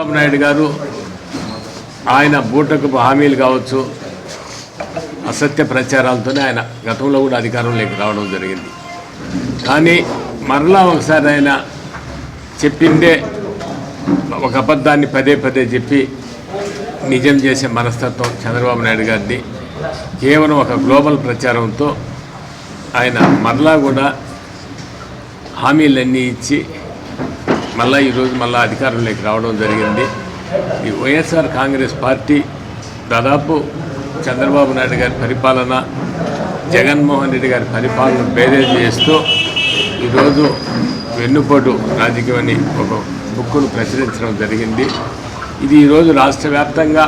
చంద్రబాబు నాయుడు గారు ఆయన బూటకు హామీలు కావచ్చు అసత్య ప్రచారాలతోనే ఆయన గతంలో కూడా అధికారంలోకి రావడం జరిగింది. కానీ మరలా ఒకసారి ఆయన చెప్పిందే ఒక అబద్ధాన్ని పదే పదే చెప్పి నిజం చేసే మనస్తత్వం చంద్రబాబు నాయుడు గారిది. కేవలం ఒక గ్లోబల్ ప్రచారంతో ఆయన మరలా కూడా హామీలన్నీ ఇచ్చి మళ్ళీ ఈరోజు మళ్ళీ అధికారంలోకి రావడం జరిగింది. ఈ వైఎస్ఆర్ కాంగ్రెస్ పార్టీ దాదాపు చంద్రబాబు నాయుడు గారి పరిపాలన జగన్మోహన్ రెడ్డి గారి పరిపాలన బేరేజ్ చేస్తూ ఈరోజు వెన్నుపోటు రాజకీయం అని ఒక బుక్కును ప్రచురించడం జరిగింది. ఇది ఈరోజు రాష్ట్ర వ్యాప్తంగా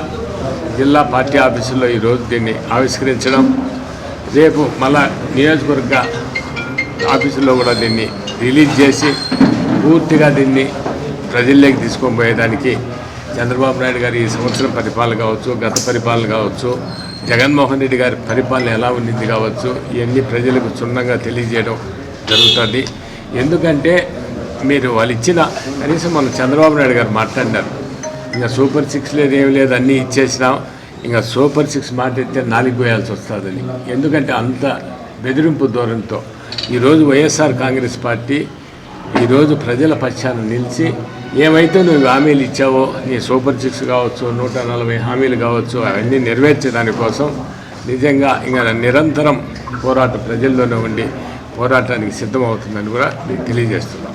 జిల్లా పార్టీ ఆఫీసుల్లో ఈరోజు దీన్ని ఆవిష్కరించడం. రేపు మళ్ళా నియోజకవర్గ ఆఫీసుల్లో కూడా దీన్ని రిలీజ్ చేసి పూర్తిగా దీన్ని ప్రజల్లోకి తీసుకొని పోయేదానికి చంద్రబాబు నాయుడు గారి ఈ సంవత్సరం పరిపాలన కావచ్చు గత పరిపాలన కావచ్చు జగన్మోహన్ రెడ్డి గారి పరిపాలన ఎలా ఉండింది కావచ్చు ఇవన్నీ ప్రజలకు క్షుణ్ణంగా తెలియజేయడం జరుగుతుంది. ఎందుకంటే మీరు వాళ్ళు ఇచ్చిన కనీసం మన చంద్రబాబు నాయుడు గారు మాట్లాడినారు. ఇంకా సూపర్ సిక్స్ లేదు ఏమి లేదు అన్నీ ఇచ్చేసినాం. ఇంకా సూపర్ సిక్స్ మాట ఎత్తే నాలుగు పోయాల్సి వస్తుందని. ఎందుకంటే అంత బెదిరింపు ధోరణితో ఈరోజు వైఎస్ఆర్ కాంగ్రెస్ పార్టీ ఈరోజు ప్రజల పక్షాన నిలిచి ఏమైతే నువ్వు హామీలు ఇచ్చావో నీ సూపర్ సిక్స్ కావచ్చు నూట నలభై హామీలు కావచ్చు అవన్నీ నెరవేర్చడానికి కోసం నిజంగా ఇంకా నిరంతరం పోరాట ప్రజల్లోనే ఉండి పోరాటానికి సిద్ధమవుతుందని కూడా నేను తెలియజేస్తున్నాం